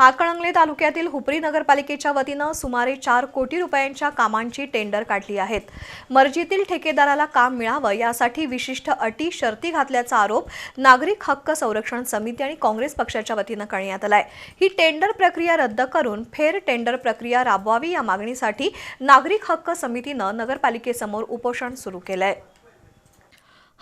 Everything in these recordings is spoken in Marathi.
हातकणंगले तालुक्यातील हुपरी नगरपालिकेच्या वतीनं सुमारे चार कोटी रुपयांच्या कामांची टेंडर काढली आहेत. मर्जीतील ठेकेदाराला काम मिळावं यासाठी विशिष्ट अटी शर्ती घातल्याचा आरोप नागरिक हक्क संरक्षण समिती आणि काँग्रेस पक्षाच्या वतीनं करण्यात आलाय. ही टेंडर प्रक्रिया रद्द करून फेर टेंडर प्रक्रिया राबवावी या मागणीसाठी नागरिक हक्क समितीनं नगरपालिकेसमोर उपोषण सुरू केलंय.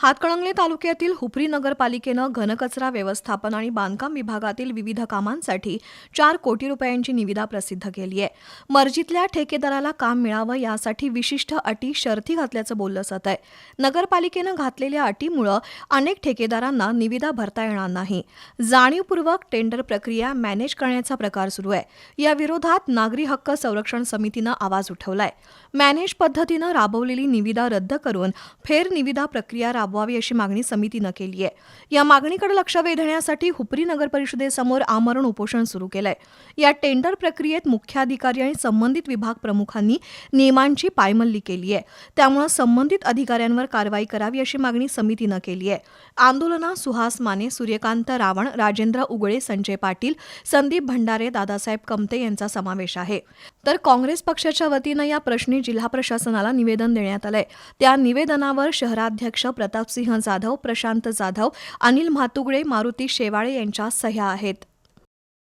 हातकणंगले तालुक्यातील हुपरी नगरपालिकेनं घनकचरा व्यवस्थापन आणि बांधकाम विभागातील विविध कामांसाठी चार कोटी रुपयांची निविदा प्रसिद्ध केली आहे. मर्जीतल्या ठेकेदाराला काम मिळावं यासाठी विशिष्ट अटी शर्थी घातल्याचं बोललं जात आहे. नगरपालिकेनं घातलेल्या अटीमुळं अनेक ठेकेदारांना निविदा भरता येणार नाही. जाणीवपूर्वक टेंडर प्रक्रिया मॅनेज करण्याचा प्रकार सुरू आहे. या विरोधात नागरी हक्क संरक्षण समितीनं आवाज उठवलाय. मॅनेज पद्धतीनं राबवलेली निविदा रद्द करून फेर निविदा प्रक्रिया राबवावी अशी मागणी समितीनं केली आहे. या मागणीकडे लक्ष वेधण्यासाठी हुपरी नगर परिषदेसमोर आमरण उपोषण सुरू केलंय. या टेंडर प्रक्रियेत मुख्याधिकारी आणि संबंधित विभाग प्रमुखांनी नियमांची पायमल्ली केली आहे. त्यामुळे संबंधित अधिकाऱ्यांवर कारवाई करावी अशी मागणी समितीनं केली आहे. आंदोलनात सुहास माने सूर्यकांत रावण राजेंद्र उगळे संजय पाटील संदीप भंडारे दादासाहेब कमते यांचा समावेश आहे. तर काँग्रेस पक्षाच्या वतीनं या प्रश्नी जिल्हा प्रशासनाला निवेदन देण्यात आलंय. त्या निवेदनावर शहराध्यक्ष प्रताप प्रतापसिंह जाधव प्रशांत जाधव अनिल म्हातुगडे मारुती शेवाळे यांच्या सह्या आहेत.